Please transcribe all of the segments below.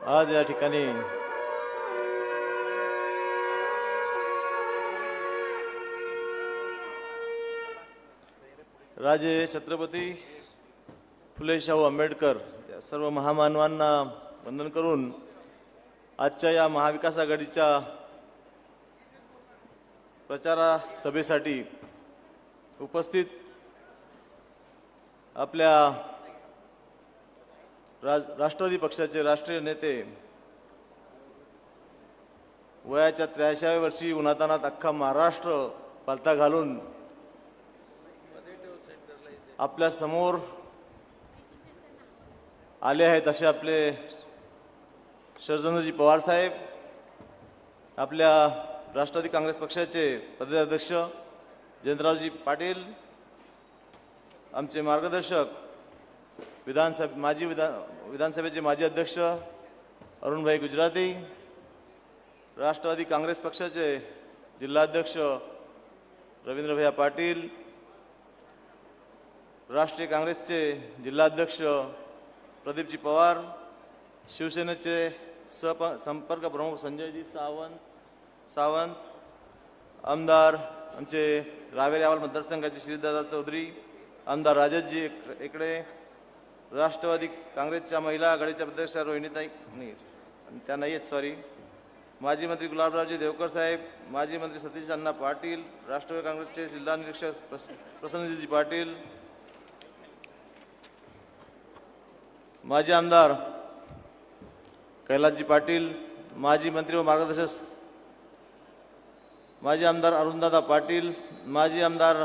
आज या ठिकाणी राजे छत्रपती फुले शाहू आंबेडकर या सर्व महामानवांना वंदन करून आजच्या या महाविकास आघाडीच्या प्रचारा सभेसाठी उपस्थित आपल्या राज राष्ट्रवादी पक्षाचे राष्ट्रीय नेते वयाच्या त्र्याऐंशाव्या वर्षी उन्हातानात अख्खा महाराष्ट्र पालथा घालून आपल्यासमोर आले आहेत असे आपले शरदचंद्रजी पवार साहेब आपल्या राष्ट्रवादी काँग्रेस पक्षाचे प्रदेशाध्यक्ष जयंतरावजी पाटील आमचे मार्गदर्शक विधानसभा माजी विधान विधानसभेचे माजी अध्यक्ष अरुणभाई गुजराती राष्ट्रवादी काँग्रेस पक्षाचे जिल्हाध्यक्ष रवींद्रभैया पाटील राष्ट्रीय काँग्रेसचे जिल्हाध्यक्ष प्रदीपजी पवार शिवसेनेचे सप संपर्क प्रमुख संजयजी सावंत सावंत आमदार आमचे रावेर यावल मतदारसंघाचे श्रीदादा चौधरी आमदार राजेशजी इक- इकडे राष्ट्रवादी काँग्रेसच्या महिला आघाडीच्या अध्यक्ष रोहिणीताई नाही त्या नाही आहेत सॉरी माजी मंत्री गुलाबरावजी देवकर साहेब माजी मंत्री सतीश अण्णा पाटील राष्ट्रवादी काँग्रेसचे जिल्हा निरीक्षक प्रस- प्रसन्नजीजी पाटील माजी आमदार कैलासजी पाटील माजी मंत्री व मार्गदर्शक माजी आमदार अरुणदादा पाटील माजी आमदार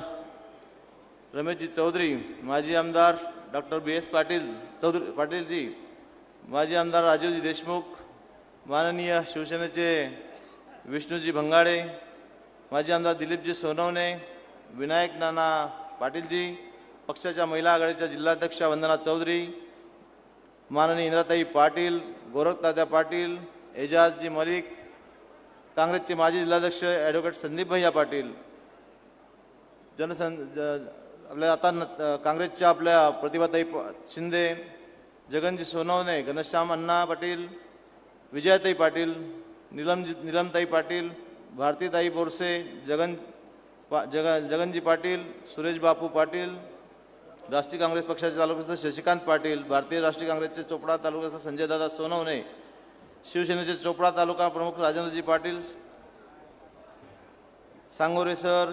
रमेशजी चौधरी माजी आमदार doctor B S Patil Chaudhari पाटीलजी माजी आमदार राजीवजी देशमुख माननीय शिवसेनेचे विष्णूजी भंगाडे माजी आमदार दिलीपजी सोनवणे विनायक नाना पाटीलजी पक्षाच्या महिला आघाडीच्या जिल्हाध्यक्षा वंदना चौधरी माननीय इंद्राताई पाटील गोरखदादा पाटील एजाजजी मलिक काँग्रेसचे माजी जिल्हाध्यक्ष ॲडव्होकेट संदीप भैया पाटील जनसं ज आपल्या आता न- काँग्रेसच्या आपल्या प्रतिभाताई शिंदे जगनजी सोनवणे घनश्याम अण्णा पाटील विजयाताई पाटील निलमजी निलमताई पाटील भारतीताई बोरसे जगन पा जग जगनजी पाटील सुरेश बापू पाटील राष्ट्रीय काँग्रेस पक्षाचे तालुक्याचे शशिकांत पाटील भारतीय राष्ट्रीय काँग्रेसचे चोपडा तालुक्याचे संजयदादा सोनवणे शिवसेनेचे चोपडा तालुका प्रमुख Rajendraji Patil Sangore sir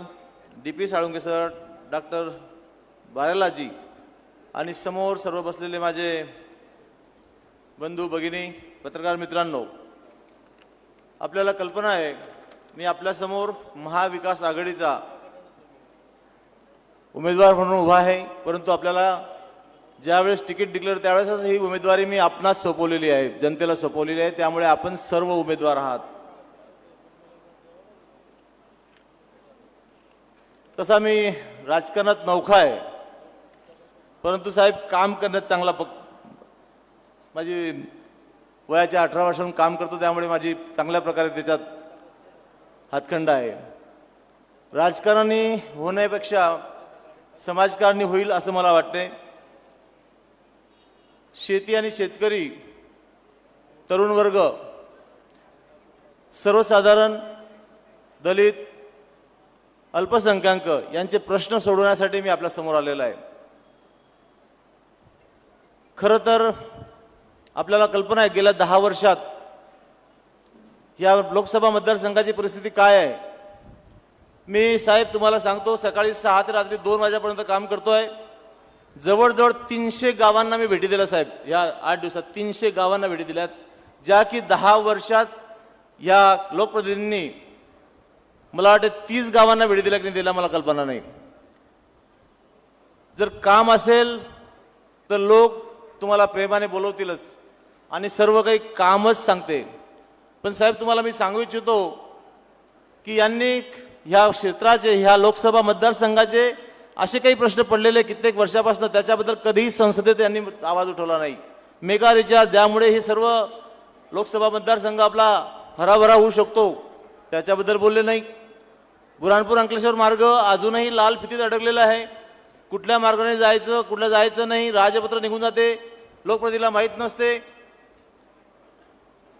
D P Salunke sir doctor बारेलाजी आणि समोर सर्व बसलेले माझे बंधू भगिनी पत्रकार मित्रांनो आपल्याला कल्पना आहे मी आपल्यासमोर महाविकास आघाडीचा उमेदवार म्हणून उभा आहे परंतु आपल्याला ज्यावेळेस तिकीट डिक्लेअर त्यावेळेसच ही उमेदवारी मी आपणास सोपवलेली आहे जनतेला सोपवलेली आहे त्यामुळे आपण सर्व उमेदवार आहात. तसा मी राजकारणात नौखा आहे. परंतु साहेब काम करण्यात चांगला पक माझी वयाच्या अठरा वर्षांहून काम करतो त्यामुळे माझी चांगल्या प्रकारे त्याच्यात हातखंड आहे. राजकारणी होण्यापेक्षा समाजकारणी होईल असं मला वाटते शेती आणि शेतकरी तरुण वर्ग सर्वसाधारण दलित अल्पसंख्याक यांचे प्रश्न सोडवण्यासाठी मी आपल्यासमोर आलेलो आहे. खरं तर आपल्याला कल्पना आहे गेल्या दहा वर्षात या लोकसभा मतदारसंघाची परिस्थिती काय आहे? मी साहेब तुम्हाला सांगतो सकाळी सहा ते रात्री दोन वाजेपर्यंत काम करतो आहे जवळजवळ तीनशे गावांना मी भेटी दिल्या साहेब. या आठ दिवसात तीनशे गावांना भेटी दिल्यात. ज्या की दहा वर्षात या लोकप्रतिनिधींनी मला वाटतं तीस गावांना वेळ दिल्या की नाही दिला मला कल्पना नाही. जर काम असेल तर लोक तुम्हाला प्रेमाने बोलवतीलच. आणि सर्व काही कामच सांगते. पण साहेब तुम्हाला मी सांगू इच्छितो की यांनी ह्या क्षेत्राचे ह्या लोकसभा मतदारसंघाचे असे काही प्रश्न पडलेले कित्येक वर्षापासून त्याच्याबद्दल कधीही संसदेत यांनी आवाज उठवला नाही. मेगा रिचार्ज ज्यामुळे हे सर्व लोकसभा मतदारसंघ आपला हराभरा होऊ शकतो. त्याच्याबद्दल बोलले नाही. बुराणपूर अंकलेश्वर मार्ग अजूनही लाल फितीत अडकलेला आहे. कुठल्या मार्गाने जायचं कुठल्या जायचं नाही राजपत्र निघून जाते. लोकप्रतिला माहीत नसते.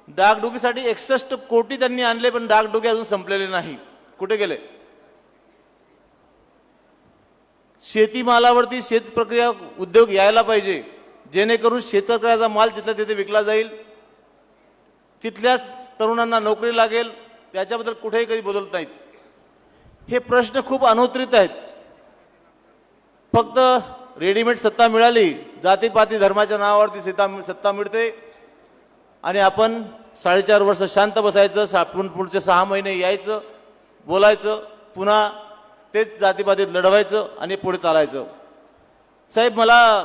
डागडुकीसाठी एकसष्ट कोटी त्यांनी आणले पण डागडुगी अजून संपलेले नाही. कुठे गेले? शेतीमालावरती शेत प्रक्रिया उद्योग यायला पाहिजे. जेणेकरून शेतकऱ्याचा माल तिथल्या तिथे विकला जाईल तिथल्याच तरुणांना नोकरी लागेल त्याच्याबद्दल कुठेही कधी बदलत नाहीत. हे प्रश्न खूप अनुत्तरित आहेत. फक्त रेडीमेड सत्ता मिळाली जातीपाती धर्माच्या नावावरती सत्ता सत्ता मिळते. आणि आपण साडेचार वर्ष शांत बसायचं सा पुढ- पुढचे सहा महिने यायचं बोलायचं पुन्हा तेच जातीपातीत लढवायचं आणि पुढे चालायचं. साहेब मला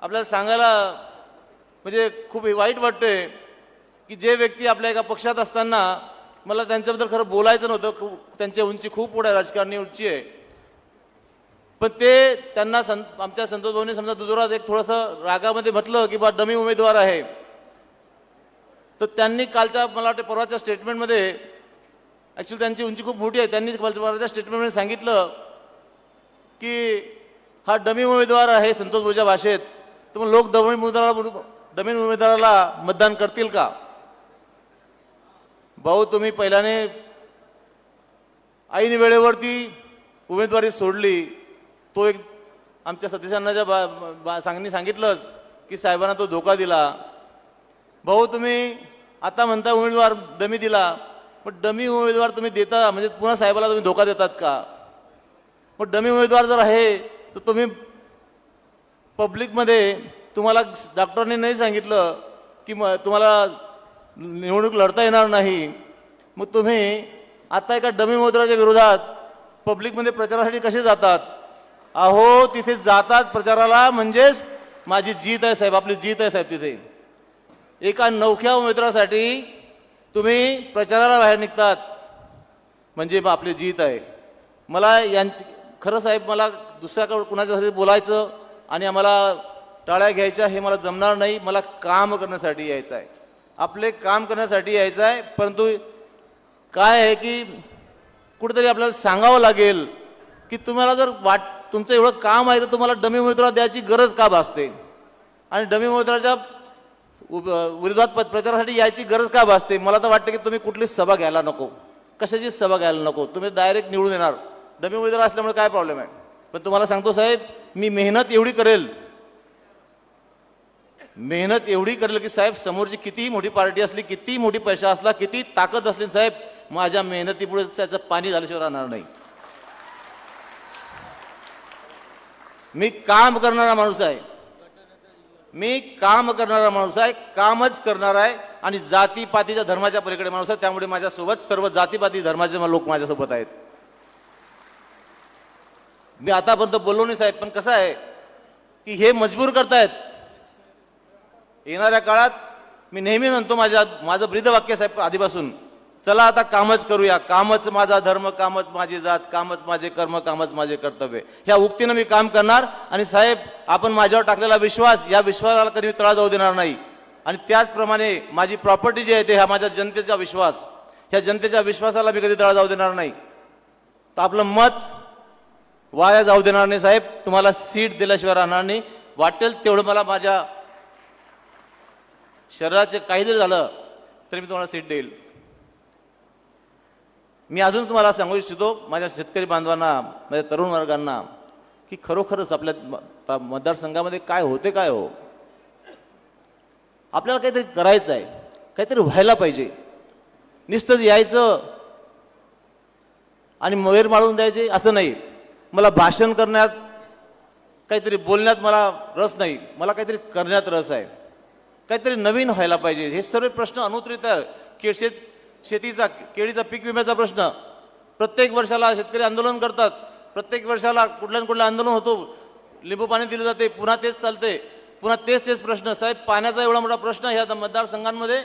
आपल्याला सांगायला म्हणजे खूप वाईट वाटते की जे व्यक्ती आपल्या एका पक्षात असताना मला त्यांच्याबद्दल खरं बोलायचं नव्हतं. त्यांच्या त्यांची उंची खूप पुढे राजकारणी उंची आहे. पण ते त्यांना सं आमच्या संतोष भाऊनी समजा दुजोरात एक थोडंसं रागामध्ये म्हटलं की बा डमी उमेदवार आहे. तर त्यांनी कालच्या मला वाटते परवाच्या स्टेटमेंटमध्ये ॲक्च्युली त्यांची उंची खूप मोठी आहे. त्यांनी परवाच्या स्टेटमेंटमध्ये सांगितलं की हा डमी उमेदवार आहे संतोष भाऊच्या भाषेत. तर मग लोक डमी उमेदवाराला डमी उमेदवाराला मतदान करतील का? भाऊ तुम्ही पहिल्याने ऐन वेळेवरती उमेदवारी सोडली तो एक आमच्या सतीशांनाच्या बा, बा सांगणी सांगितलंच की साहेबांना तो धोका दिला. भाऊ तुम्ही आता म्हणता उमेदवार डमी दिला पण डमी उमेदवार तुम्ही देता म्हणजे पुन्हा साहेबाला तुम्ही धोका देतात का? मग डमी उमेदवार जर आहे तर तुम्ही पब्लिकमध्ये तुम्हाला डॉक्टरने नाही सांगितलं की मग तुम्हाला निवडणूक लढता येणार नाही. मग तुम्ही आता एका डमी उमेदवाराच्या विरोधात पब्लिकमध्ये प्रचारासाठी कसे जातात? अहो तिथे जातात प्रचाराला म्हणजेच माझी जीत आहे साहेब आपली जीत आहे साहेब तिथे. एका नवख्या उमेदवारासाठी तुम्ही प्रचाराला बाहेर निघतात. म्हणजे मग आपली जीत आहे. मला यांची खरं साहेब मला दुसऱ्याकडे कुणाच्यासाठी बोलायचं आणि आम्हाला टाळ्या घ्यायच्या हे मला जमणार नाही. मला काम करण्यासाठी यायचं आहे. आपले काम करण्यासाठी यायचं आहे परंतु काय आहे की कुठेतरी आपल्याला सांगावं लागेल की तुम्हाला जर वाट तुमचं एवढं काम आहे तर तुम्हाला डमी उमेदवार द्यायची गरज का भासते? आणि डमी उमेदवाराच्या विरोधात प- प्रचारासाठी यायची गरज का भासते? मला तर वाटतं की तुम्ही कुठलीच सभा घ्यायला नको. कशाची सभा घ्यायला नको? तुम्ही डायरेक्ट निवडून येणार. डमी उमेदवार असल्यामुळे काय प्रॉब्लेम आहे? पण तुम्हाला सांगतो साहेब मी मेहनत एवढी करेल मेहनत एवढी करेल की साहेब समोरची कितीही मोठी पार्टी असली कितीही मोठी पैसा असला किती ताकद असली साहेब माझ्या मेहनतीपुढे त्याचं पाणी झाल्याशिवाय राहणार नाही. मी काम करणारा माणूस आहे. मी काम करणारा माणूस आहे कामच करणार आहे आणि जातीपातीच्या धर्माच्या पलीकडे माणूस आहे. त्यामुळे माझ्यासोबत सर्व जातीपाती धर्माचे लोक माझ्यासोबत आहेत. मी आतापर्यंत बोललो नाही साहेब पण कसं आहे की हे मजबूर करतायत. येणाऱ्या काळात मी नेहमी म्हणतो माझ्या माझं ब्रीदवाक्य साहेब आधीपासून चला आता कामच करूया. कामच माझा धर्म कामच माझी जात कामच माझे कर्म कामच माझे कर्तव्य. ह्या उक्तीनं मी काम करणार आणि साहेब आपण माझ्यावर टाकलेला विश्वास या विश्वासाला कधी मी तळा जाऊ देणार नाही. आणि त्याचप्रमाणे माझी प्रॉपर्टी जी आहे ते ह्या माझ्या जनतेचा विश्वास. ह्या जनतेच्या विश्वासाला मी कधी तळा जाऊ देणार नाही. तर आपलं मत वाया जाऊ देणार नाही साहेब. तुम्हाला सीट दिल्याशिवाय राहणार नाही. वाटेल तेवढं मला माझ्या शरीराचे काही जरी झालं तरी मी तुम्हाला सीट देईल. मी अजून तुम्हाला सांगू इच्छितो माझ्या शेतकरी बांधवांना माझ्या तरुण वर्गांना की खरोखरच आपल्या म- मतदारसंघामध्ये काय होते काय हो? आपल्याला काहीतरी करायचं आहे काहीतरी व्हायला पाहिजे. नुसतंच यायचं आणि मयूर माळून द्यायचे असं नाही. मला भाषण करण्यात काहीतरी बोलण्यात मला रस नाही. मला काहीतरी करण्यात रस आहे. काहीतरी नवीन व्हायला पाहिजे. हे सर्व प्रश्न अनुत्तरित आहे के शेत शेतीचा केळीचा पीक विम्याचा प्रश्न. प्रत्येक वर्षाला शेतकरी आंदोलन करतात. प्रत्येक वर्षाला कुठल्या न कुठलं आंदोलन होतो. लिंबू पाणी दिलं जाते पुन्हा तेच चालते पुन्हा तेच तेच प्रश्न. साहेब पाण्याचा एवढा मोठा प्रश्न ह्या मतदारसंघांमध्ये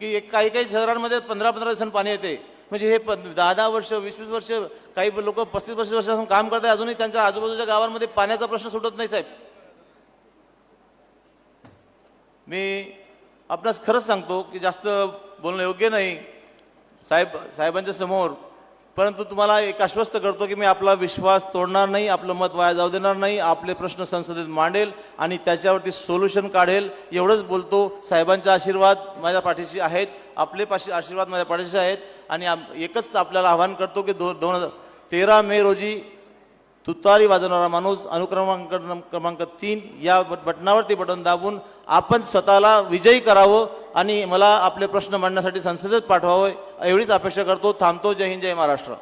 की एक काही काही शहरांमध्ये पंधरा पंधरा दिवसांनी पाणी येते. म्हणजे हे प दहा दहा वर्ष वीस वीस वर्ष काही लोक पस्तीस पस्तीस वर्षापासून काम करतात अजूनही त्यांच्या आजूबाजूच्या गावांमध्ये पाण्याचा प्रश्न सुटत नाही साहेब. मी आपणास खरंच सांगतो की जास्त बोलणं योग्य नाही साहेब साहेबांच्या समोर. परंतु तुम्हाला एक आश्वस्त करतो की मी आपला विश्वास तोडणार नाही आपलं मत वाया जाऊ देणार नाही आपले प्रश्न संसदेत मांडेल आणि त्याच्यावरती सोल्युशन काढेल. एवढंच बोलतो साहेबांचा आशीर्वाद माझ्या पाठीशी आहेत आपले पाशी आशीर्वाद माझ्या पाठीशी आहेत आणि एकच आपल्याला आवाहन करतो की दो दोन हजार तेरा मे रोजी तुतारी वाजवणारा माणूस अनुक्रमांक क्रमांक तीन या बटनावरती बटन दाबून आपण स्वतःला विजयी करावं आणि मला आपले प्रश्न मांडण्यासाठी संसदेत पाठवावं एवढीच अपेक्षा करतो. थांबतो. जय हिंद जय महाराष्ट्र.